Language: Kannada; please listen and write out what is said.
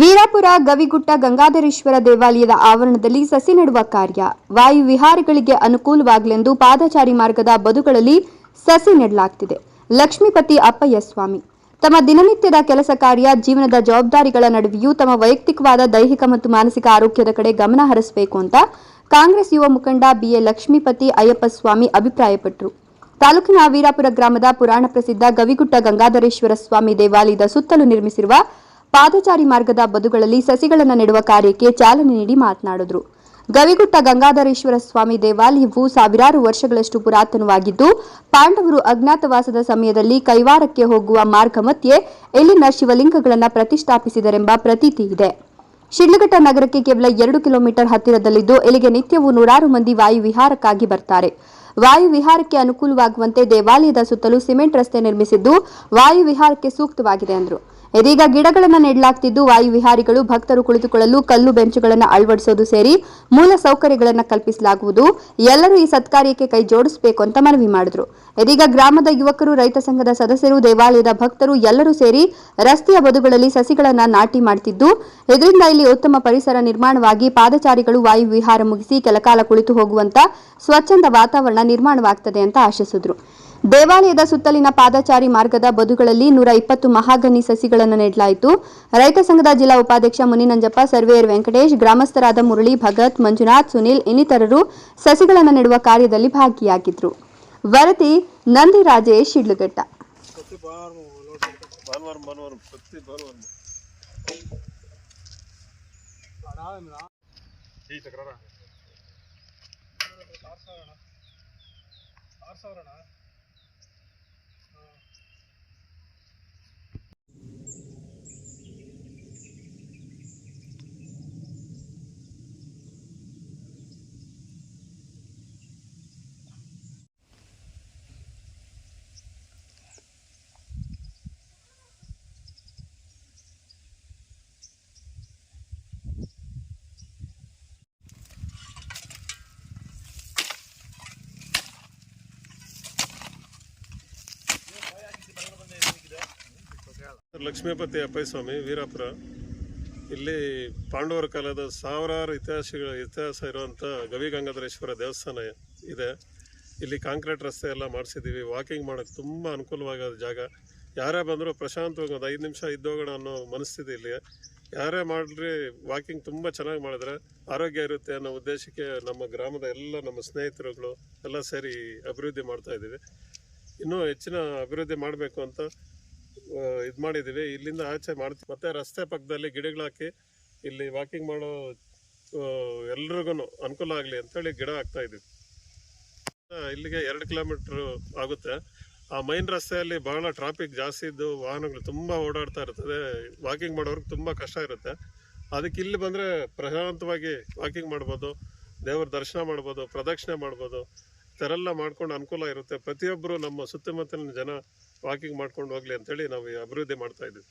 ವೀರಾಪುರ ಗವಿಗುಟ್ಟ ಗಂಗಾಧರೇಶ್ವರ ದೇವಾಲಯದ ಆವರಣದಲ್ಲಿ ಸಸಿ ನೆಡುವ ಕಾರ್ಯ. ವಾಯು ವಿಹಾರಿಗಳಿಗೆ ಅನುಕೂಲವಾಗಲೆಂದು ಪಾದಚಾರಿ ಮಾರ್ಗದ ಬದುಗಳಲ್ಲಿ ಸಸಿ ನೆಡಲಾಗ್ತಿದೆ. ಲಕ್ಷ್ಮೀಪತಿ ಅಪ್ಪಯ್ಯ ಸ್ವಾಮಿ. ತಮ್ಮ ದಿನನಿತ್ಯದ ಕೆಲಸ ಕಾರ್ಯ, ಜೀವನದ ಜವಾಬ್ದಾರಿಗಳ ನಡುವೆಯೂ ತಮ್ಮ ವೈಯಕ್ತಿಕವಾದ ದೈಹಿಕ ಮತ್ತು ಮಾನಸಿಕ ಆರೋಗ್ಯದ ಕಡೆ ಗಮನ ಹರಿಸಬೇಕು ಅಂತ ಕಾಂಗ್ರೆಸ್ ಯುವ ಮುಖಂಡ ಬಿಎ ಲಕ್ಷ್ಮೀಪತಿ ಅಯ್ಯಪ್ಪ ಸ್ವಾಮಿ ಅಭಿಪ್ರಾಯಪಟ್ಟರು ತಾಲೂಕಿನ ವೀರಾಪುರ ಗ್ರಾಮದ ಪುರಾಣ ಪ್ರಸಿದ್ಧ ಗವಿಗುಟ್ಟ ಗಂಗಾಧರೇಶ್ವರ ಸ್ವಾಮಿ ದೇವಾಲಯದ ಸುತ್ತಲೂ ನಿರ್ಮಿಸಿರುವ ಪಾದಚಾರಿ ಮಾರ್ಗದ ಬದುಗಳಲ್ಲಿ ಸಸಿಗಳನ್ನು ನೆಡುವ ಕಾರ್ಯಕ್ಕೆ ಚಾಲನೆ ನೀಡಿ ಮಾತನಾಡಿದರು. ಗವಿಗುಟ್ಟ ಗಂಗಾಧರೇಶ್ವರ ಸ್ವಾಮಿ ದೇವಾಲಯವು ಸಾವಿರಾರು ವರ್ಷಗಳಷ್ಟು ಪುರಾತನವಾಗಿದ್ದು, ಪಾಂಡವರು ಅಜ್ಞಾತವಾಸದ ಸಮಯದಲ್ಲಿ ಕೈವಾರಕ್ಕೆ ಹೋಗುವ ಮಾರ್ಗ ಮಧ್ಯೆ ಇಲ್ಲಿನ ಶಿವಲಿಂಗಗಳನ್ನು ಪ್ರತಿಷ್ಠಾಪಿಸಿದರೆಂಬ ಪ್ರತೀತಿ ಇದೆ. ಶಿಡ್ಲಘಟ್ಟ ನಗರಕ್ಕೆ ಕೇವಲ ಎರಡು ಕಿಲೋಮೀಟರ್ ಹತ್ತಿರದಲ್ಲಿದ್ದು, ಇಲ್ಲಿಗೆ ನಿತ್ಯವೂ ನೂರಾರು ಮಂದಿ ವಾಯು ವಿಹಾರಕ್ಕಾಗಿ ಬರ್ತಾರೆ. ವಾಯು ವಿಹಾರಕ್ಕೆ ಅನುಕೂಲವಾಗುವಂತೆ ದೇವಾಲಯದ ಸುತ್ತಲೂ ಸಿಮೆಂಟ್ ರಸ್ತೆ ನಿರ್ಮಿಸಿದ್ದು ವಾಯು ವಿಹಾರಕ್ಕೆ ಸೂಕ್ತವಾಗಿದೆ ಎಂದರು. ಇದೀಗ ಗಿಡಗಳನ್ನು ನೆಡಲಾಗ್ತಿದ್ದು ವಾಯು ವಿಹಾರಿಗಳು, ಭಕ್ತರು ಕುಳಿತುಕೊಳ್ಳಲು ಕಲ್ಲು ಬೆಂಚುಗಳನ್ನು ಅಳವಡಿಸೋದು ಸೇರಿ ಮೂಲ ಸೌಕರ್ಯಗಳನ್ನು ಕಲ್ಪಿಸಲಾಗುವುದು. ಎಲ್ಲರೂ ಈ ಸತ್ಕಾರ್ಯಕ್ಕೆ ಕೈ ಜೋಡಿಸಬೇಕು ಅಂತ ಮನವಿ ಮಾಡಿದ್ರು. ಇದೀಗ ಗ್ರಾಮದ ಯುವಕರು, ರೈತ ಸಂಘದ ಸದಸ್ಯರು, ದೇವಾಲಯದ ಭಕ್ತರು ಎಲ್ಲರೂ ಸೇರಿ ರಸ್ತೆಯ ಬದುಗಳಲ್ಲಿ ಸಸಿಗಳನ್ನು ನಾಟಿ ಮಾಡುತ್ತಿದ್ದು ಇದರಿಂದ ಇಲ್ಲಿ ಉತ್ತಮ ಪರಿಸರ ನಿರ್ಮಾಣವಾಗಿ ಪಾದಚಾರಿಗಳು ವಾಯು ವಿಹಾರ ಮುಗಿಸಿ ಕೆಲಕಾಲ ಕುಳಿತು ಹೋಗುವಂತ ಸ್ವಚ್ಛಂದ ವಾತಾವರಣ ನಿರ್ಮಾಣವಾಗ್ತದೆ ಅಂತ ಆಶಿಸಿದ್ರು. ದೇವಾಲಯದ ಸುತ್ತಲಿನ ಪಾದಚಾರಿ ಮಾರ್ಗದ ಬದುಗಳಲ್ಲಿ ನೂರ ಇಪ್ಪತ್ತು ಮಹಾಗನಿ ಸಸಿಗಳನ್ನು ನೆಡಲಾಯಿತು. ರೈತ ಸಂಘದ ಜಿಲ್ಲಾ ಉಪಾಧ್ಯಕ್ಷ ಮುನಿನಂಜಪ್ಪ, ಸರ್ವೇಯರ್ ವೆಂಕಟೇಶ್, ಗ್ರಾಮಸ್ಥರಾದ ಮುರಳಿ, ಭಗತ್, ಮಂಜುನಾಥ್, ಸುನಿಲ್ ಇನ್ನಿತರರು ಸಸಿಗಳನ್ನು ನೆಡುವ ಕಾರ್ಯದಲ್ಲಿ ಭಾಗಿಯಾಗಿದ್ರು. ವರದಿ ನಂದಿ ರಾಜೇಶ್, ಶಿಡ್ಲಘಟ್ಟ. ಲಕ್ಷ್ಮೀಪತಿ ಅಪ್ಪಯ್ಯ ಸ್ವಾಮಿ ವೀರಾಪುರ. ಇಲ್ಲಿ ಪಾಂಡವರ ಕಾಲದ ಸಾವಿರಾರು ಇತಿಹಾಸಗಳ ಇತಿಹಾಸ ಇರುವಂಥ ಗವಿಗಂಗಾಧರೇಶ್ವರ ದೇವಸ್ಥಾನ ಇದೆ. ಇಲ್ಲಿ ಕಾಂಕ್ರೀಟ್ ರಸ್ತೆ ಎಲ್ಲ ಮಾಡಿಸಿದ್ದೀವಿ. ವಾಕಿಂಗ್ ಮಾಡೋಕ್ಕೆ ತುಂಬ ಅನುಕೂಲವಾದ ಜಾಗ. ಯಾರೇ ಬಂದರೂ ಪ್ರಶಾಂತವಾಗಿ ಒಂದು ಐದು ನಿಮಿಷ ಇದ್ದೋಗೋಣ ಅನ್ನೋ ಮನಸ್ಥಿತಿ ಇಲ್ಲಿ ಯಾರೇ ಮಾಡ್ರಿ ವಾಕಿಂಗ್ ತುಂಬ ಚೆನ್ನಾಗಿ ಮಾಡಿದ್ರೆ ಆರೋಗ್ಯ ಇರುತ್ತೆ ಅನ್ನೋ ಉದ್ದೇಶಕ್ಕೆ ನಮ್ಮ ಗ್ರಾಮದ ಎಲ್ಲ ನಮ್ಮ ಸ್ನೇಹಿತರುಗಳು ಎಲ್ಲ ಸೇರಿ ಅಭಿವೃದ್ಧಿ ಮಾಡ್ತಾ ಇದ್ದೀವಿ. ಇನ್ನೂ ಹೆಚ್ಚಿನ ಅಭಿವೃದ್ಧಿ ಮಾಡಬೇಕು ಅಂತ ಇದು ಮಾಡಿದ್ದೀವಿ ಇಲ್ಲಿಂದ ಆಚೆ ಮಾಡ್ತೀವಿ ಮತ್ತೆ ರಸ್ತೆ ಪಕ್ಕದಲ್ಲಿ ಗಿಡಗಳು ಹಾಕಿ ಇಲ್ಲಿ ವಾಕಿಂಗ್ ಮಾಡೋ ಎಲ್ರಿಗೂ ಅನುಕೂಲ ಆಗಲಿ ಅಂತೇಳಿ ಗಿಡ ಹಾಕ್ತಾ ಇದ್ದೀವಿ ಇಲ್ಲಿಗೆ ಎರಡು ಕಿಲೋಮೀಟ್ರ್ ಆಗುತ್ತೆ. ಆ ಮೈನ್ ರಸ್ತೆಯಲ್ಲಿ ಬಹಳ ಟ್ರಾಫಿಕ್ ಜಾಸ್ತಿ ಇದ್ದು ವಾಹನಗಳು ತುಂಬ ಓಡಾಡ್ತಾ ಇರ್ತದೆ. ವಾಕಿಂಗ್ ಮಾಡೋರ್ಗೆ ತುಂಬ ಕಷ್ಟ ಇರುತ್ತೆ. ಅದಕ್ಕೆ ಇಲ್ಲಿ ಬಂದರೆ ಪ್ರಶಾಂತವಾಗಿ ವಾಕಿಂಗ್ ಮಾಡ್ಬೋದು. ದೇವರ ದರ್ಶನ ಮಾಡ್ಬೋದು, ಪ್ರದಕ್ಷಿಣೆ ಮಾಡ್ಬೋದು. ಈ ಥರ ಮಾಡ್ಕೊಂಡು ಅನುಕೂಲ ಇರುತ್ತೆ. ಪ್ರತಿಯೊಬ್ಬರು ನಮ್ಮ ಸುತ್ತಮುತ್ತಲಿನ ಜನ ವಾಕಿಂಗ್ ಮಾಡ್ಕೊಂಡು ಹೋಗ್ಲಿ ಅಂತೇಳಿ ನಾವು ಅಭಿವೃದ್ಧಿ ಮಾಡ್ತಾ ಇದ್ದೀವಿ.